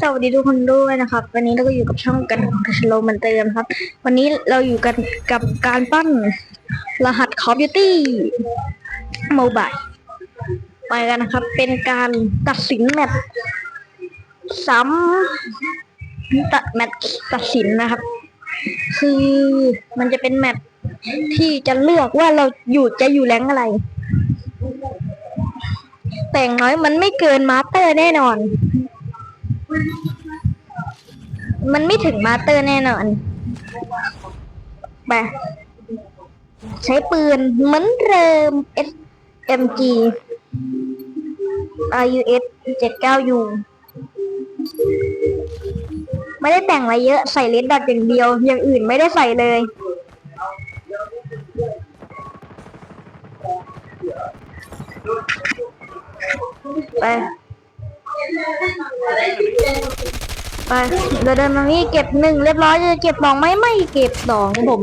สวัสดีทุกคนด้วยนะครับ วันนี้เราก็อยู่กับช่องกันของทัชโลมันเติมครับ วันนี้เราอยู่กันกับการปั้นรหัส Call of Duty Mobile ไปกันนะครับ เป็นการตัดสินแมตช์ซ้ำตัดแมตช์ตัดสินนะครับ คือมันจะเป็นแมตช์ที่จะเลือกว่าเราอยู่จะอยู่แรงอะไร แต่งน้อยมันไม่เกินมาสเตอร์แน่นอน มันไม่ถึงมาสเตอร์แน่นอน ไป ใช้ปืนเหมือนเดิม SMG RUS 79U ไม่ได้แต่งอะไรเยอะ ใส่เลนดัดอย่างเดียว อย่างอื่นไม่ได้ใส่เลย ไป ไปเดินเดินมานี่เก็บหนึ่งเรียบร้อยจะเก็บสองไหมไม่เก็บสองผม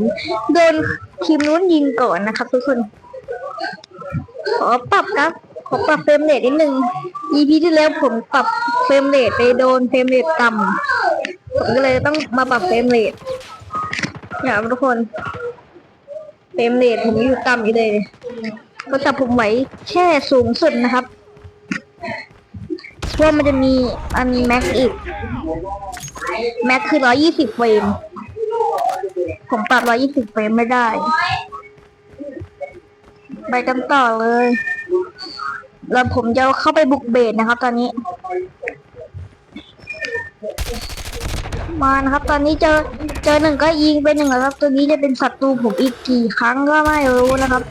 โดนทีมนู้นยิงก่อนนะครับ ทุกคนขอปรับครับขอปรับเฟรมเรทนิดนึง EP ที่แล้วผมปรับเฟรมเรทไปโดนเฟรมเรทต่ำผมก็เลยต้องมาปรับเฟรมเรทเนี่ยทุกคนเฟรมเรทผมอยู่ต่ำอยู่เลยโทรศัพท์ผมไหวแค่สูงสุดนะครับ เพราะว่ามันจะมีอันแม็กอีก แม็กคือร้อยี่สิบเฟรม ผมปรับร้อยี่สิบเฟรมไม่ได้ ไปกันต่อเลย แล้วผมจะเข้าไปบุกเบสนะครับ ตอนนี้ มานะครับ ตอนนี้เจอเจอหนึ่งก็ยิงไปหนึ่งแล้วครับ ตัวนี้จะเป็นศัตรูผมอีกกี่ครั้งก็ไม่รู้นะครับ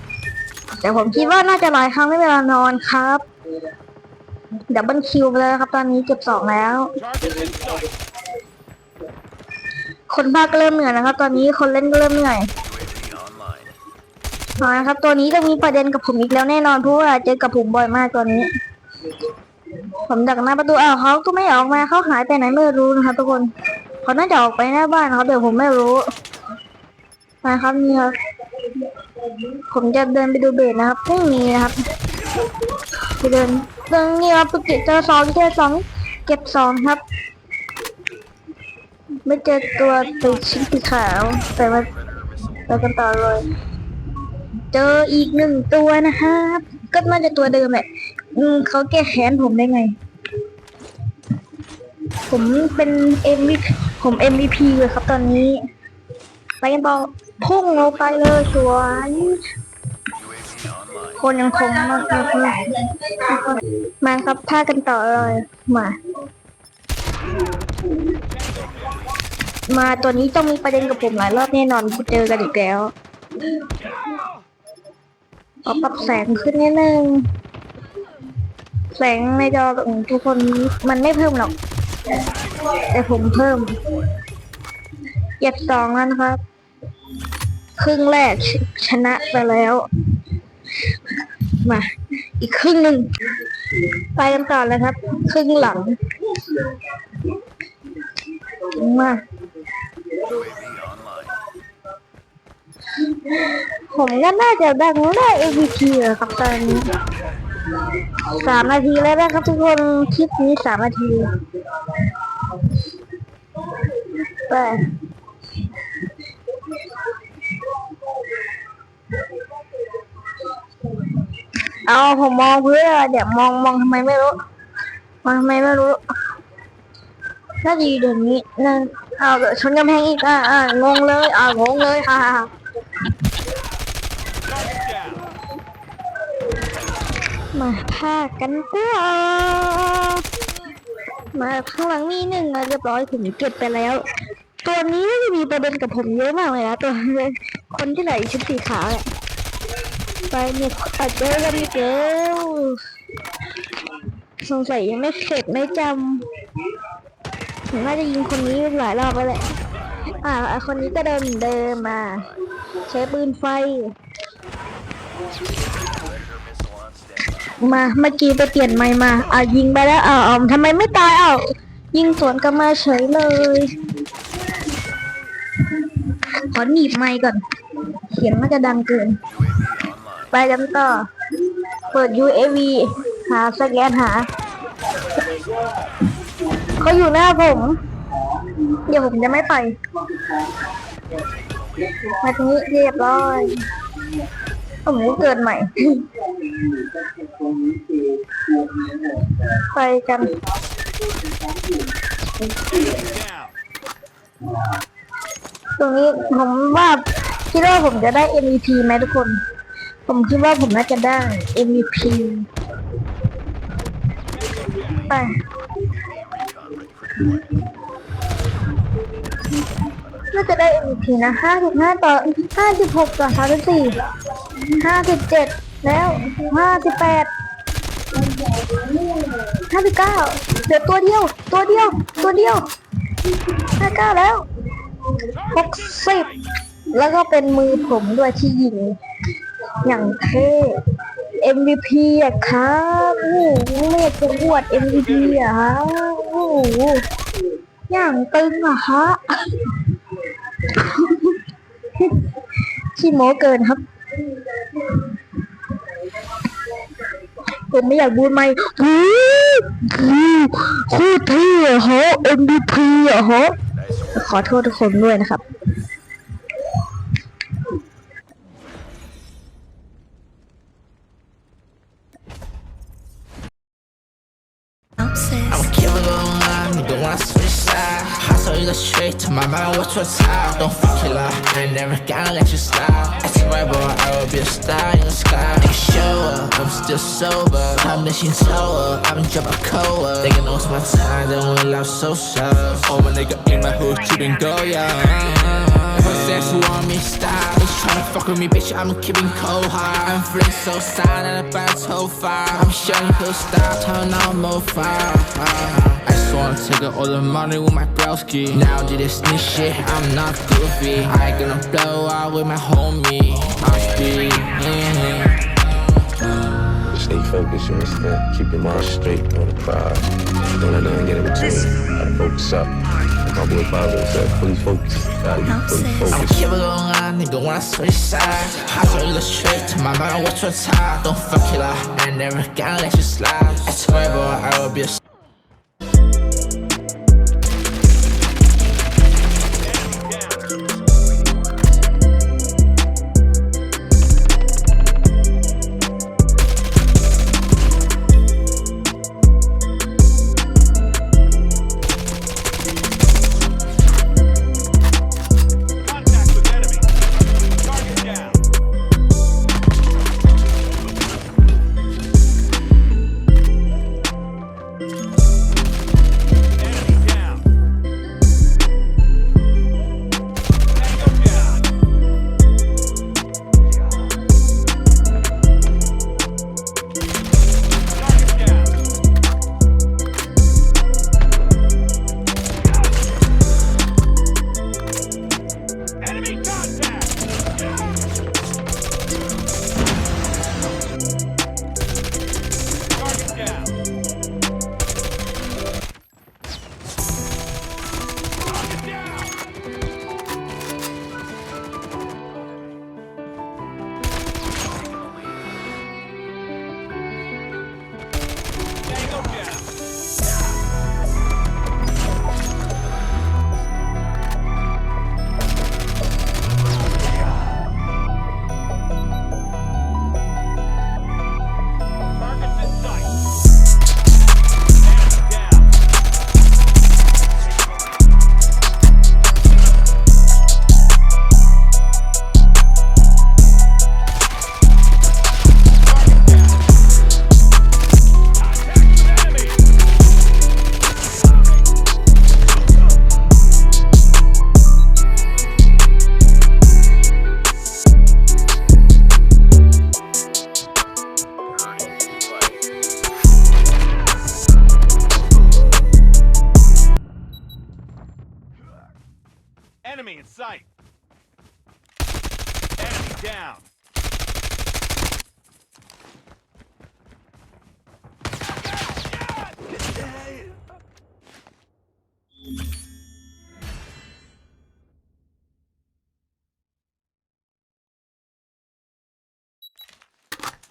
แต่ผมคิดว่าน่าจะหลายครั้งไม่เวลานอนครับ ดับเบิลคิวไปเลยครับ ตอนนี้เก็บสองแล้ว คนภาก็เริ่มเหนื่อยนะครับ ตอนนี้คนเล่นก็เริ่มเหนื่อยเอาละครับ ตัวนี้จะมีประเด็นกับผมอีกแล้วแน่นอนเพราะว่าเจอกับผมบ่อยมากตัวนี้ ผมดักหน้าประตูอ้าวเขาก็ไม่ออกมาเขาหายไปไหนไม่รู้นะครับทุกคนเขาน่าจะออกไปหน้าบ้านเขาเดี๋ยวผมไม่รู้นะครับนี่ครับผมจะเดินไปดูเบสนะครับไม่มีนะครับ ไปเดิน เดินนี่ครับเก็บเจอสองเจอสองเก็บสองครับ ไม่เจอตัวตัวชิ้นสีขาวแต่ว่าไปกันต่อเลย เจออีกหนึ่งตัวนะครับ ก็น่าจะตัวเดิมแหละเขาแก้แค้นผมได้ไง ผมเป็น MVP ผม MVP เลยครับตอนนี้ ไปกันต่อพุ่งลงไปเลยสวย คนยังคงมากครับมาครับพากันต่อเลยมา มาตัวนี้ต้องมีประเด็นกับผมหลายรอบแน่นอนเจอกันอีกแล้วขอปรับแสงขึ้นนิดนึงแสงในจอของทุกคนมันไม่เพิ่มหรอก แต่ผมเพิ่มเก็บสองแล้วนะครับ ครึ่งแรกชชนะไปแล้ว มา อีกครึ่งหนึ่งไปกันต่อเลยครับ ครึ่งหลัง มา ผมก็น่าจะดังได้ MVP อะครับตอนนี้สามนาทีแล้วนะครับทุกคนคลิปนี้สามนาทีไป เอาผมมองเพื่อเดี๋ยวมองมองทำไมไม่รู้มองทำไมไม่รู้น่าจะอยู่เดี๋ยวนี้นั่นเอาเดี๋ยวชนกำแพงอีกอะอะงงเลยอะงงเลยฮ่าฮ่าฮ่า Target down. มาพากันต่อมาข้างหลังมีหนึ่งแล้วเรียบร้อยผมเก็บไปแล้ว ตัวนี้น่าจะมีประเด็นกับผมเยอะมากเลยนะตัวคนที่ไหนชุดสีขาวเนี่ย ไปเนี่ยอาจเจอกันอีกแล้วสงสัยยังไม่เสร็จไม่จำผมน่าจะยิงคนนี้หลายรอบไปแหละอ่าคนนี้ก็เดินเดิมมาใช้ปืนไฟ มาเมื่อกี้ไปเปลี่ยนไม้มา อะยิงไปแล้วอ่าออมทำไมไม่ตายอะยิงสวนกลับมาเฉยเลยขอหนีบไม้ก่อน เสียงน่าจะดังเกิน ไปกันต่อ เปิด UAV หาสแกนหา เขาอยู่หน้าผม เดี๋ยวผมจะไม่ไป มาตรงนี้เรียบร้อยผมก็เกิดใหม่ ไปกันตรงนี้ผมว่าคิดว่าผมจะได้ MVP ไหมทุกคน ผมคิดว่าผมน่าจะได้ MVP ไปน่าจะได้ MVP นะ55 ต่อ 56 ต่อ34 57 แล้ว 58 59เหลือตัวเดียว ตัวเดียว ตัวเดียว59แล้ว60แล้วก็เป็นมือผมด้วยที่ยิง อย่างเท่ MVP อะครับโอ้โหเมฆจะอวด MVP อะฮะโอ้โหอย่างตึงอะฮะขี้โม้เกินครับ ผมไม่อยากบูนไมวู้วู้โคตรเท่อะฮะ MVP อะฮะ ขอโทษทุกคนด้วยนะครับ sides. You go straight to my mind, what's what's up? Don't fuck it up, I ain't never gonna let you slide. I swear, boy, I will be a star in the sky. Nigga, show up, I'm still sober. I'm the shit sober, been dropping cold. Nigga knows my time, then we love so soft. Oh, my nigga in my hood, you been go, yeah. Who want me style. Bitch tryna fuck with me, bitch, I'm keeping cold hard. I'm feeling so sad and about so far. I'm showing who stop, turn on more fire. I just wanna take all the money with my browski. Now do this new shit, I'm not goofy. I ain't gonna blow out with my homie. I'm speed. Stay focused, you understand? Keep your mind straight on the prize. Don't let nothing get in between. Gotta focus up couple of five or seven. Please focus. Uh, please focus. I'm never gonna lie, nigga, when I switch sides. I told you illustrate to my mind what's your time. Don't fuck it up, I never gonna let you slide. I swear, boy, I will be a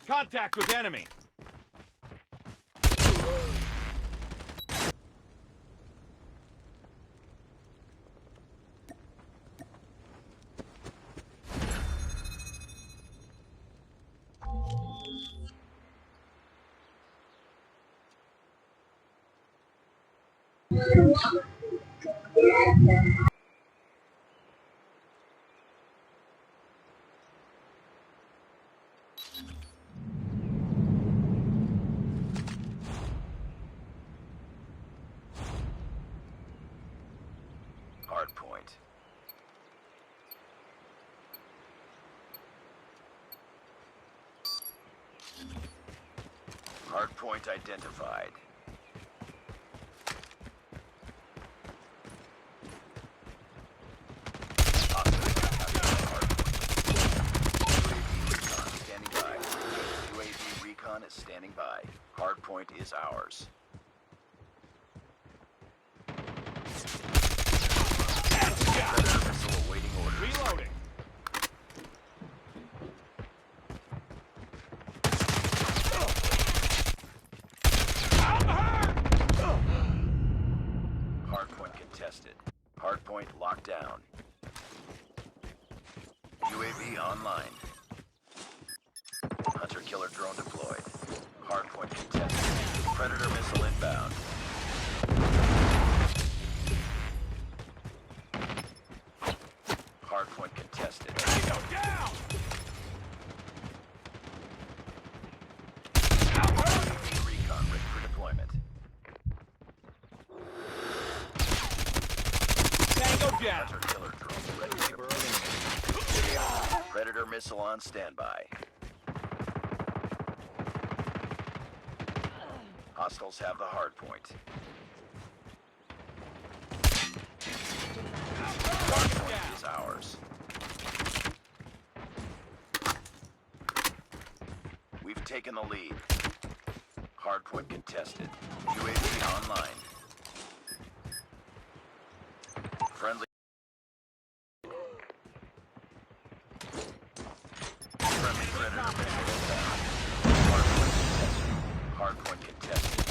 Contact with enemy. Hardpoint identified. recon is standing by. Hardpoint is ours. Missile awaiting orders. Reloading. Online. Hunter killer drone deployed. Hardpoint contested. Predator missile inbound. Hardpoint contested. Go down. UAV recon ready for deployment. Tango down. Hunter killer drone ready for deployment. Predator missile on standby. Hostiles have the hard point. Hard. We've taken the lead. Hard point contested. UAV online. Friendly. Friendly predator missile inbound. Hardpoint contested. Hardpoint contested.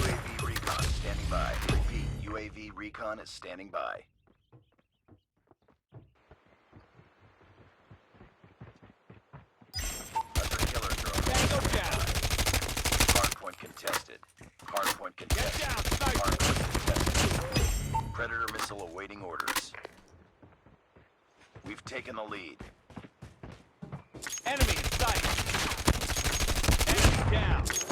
UAV recon standing by. Repeat, UAV recon is standing by. Hunter killer drone. Tango down. Hardpoint contested. Hardpoint Get down, sniper. Hardpoint contested. Predator missile awaiting orders. We've taken the lead. Enemy in sight. Enemy down.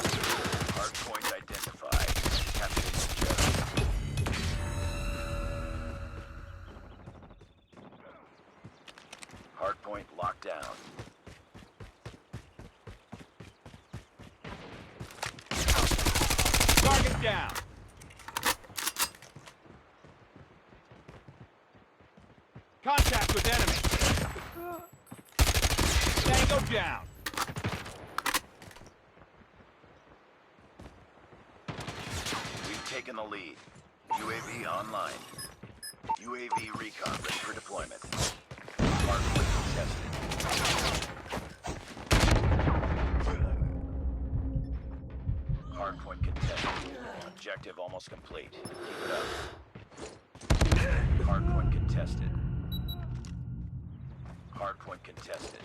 Contact with enemy. Tango down. We've taken the lead. UAV online. UAV recon ready for deployment. Hardpoint contested. Hardpoint contested. Objective almost complete. Keep it up. Hardpoint contested. Contested.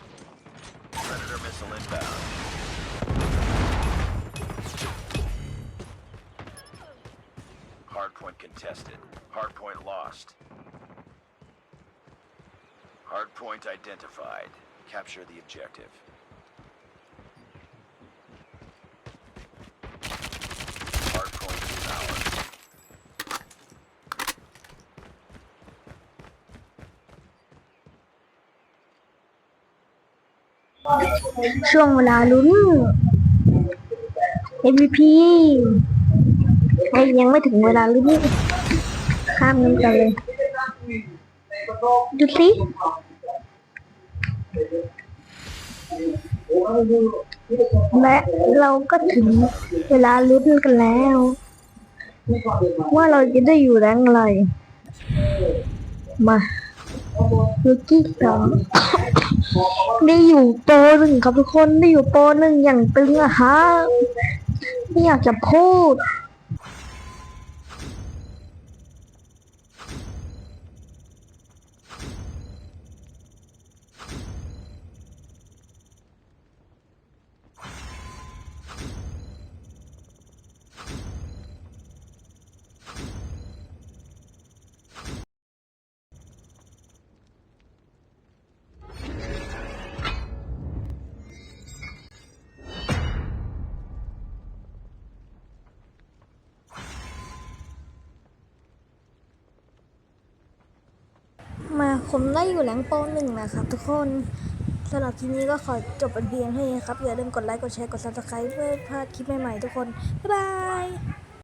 Predator missile inbound. Hardpoint contested. Hardpoint lost. Hardpoint identified. Capture the objective. ช่วงเวลาลุ้น MVP ไอ้ยังไม่ถึงเวลาลุ้นข้ามกันไปเลย ดูสิและเราก็ถึงเวลาลุ้นกันแล้ว ว่าเราจะได้อยู่แรงอะไร มาลูกี้สอ ได้อยู่โปรหนึ่งครับทุกคนได้อยู่โปรหนึ่งอย่างตึงอะฮะไม่อยากจะพูด ผมได้อยู่แหลงโปหนึ่งนะครับทุกคนสำหรับคลิปนี้ก็ขอจบเป็นเพียงเท่านี้ครับ อย่าลืมกดไลค์ กดแชร์ กดซับสไคร b e เพื่อพลาดคลิปใหม่ๆทุกคน บ๊ายบาย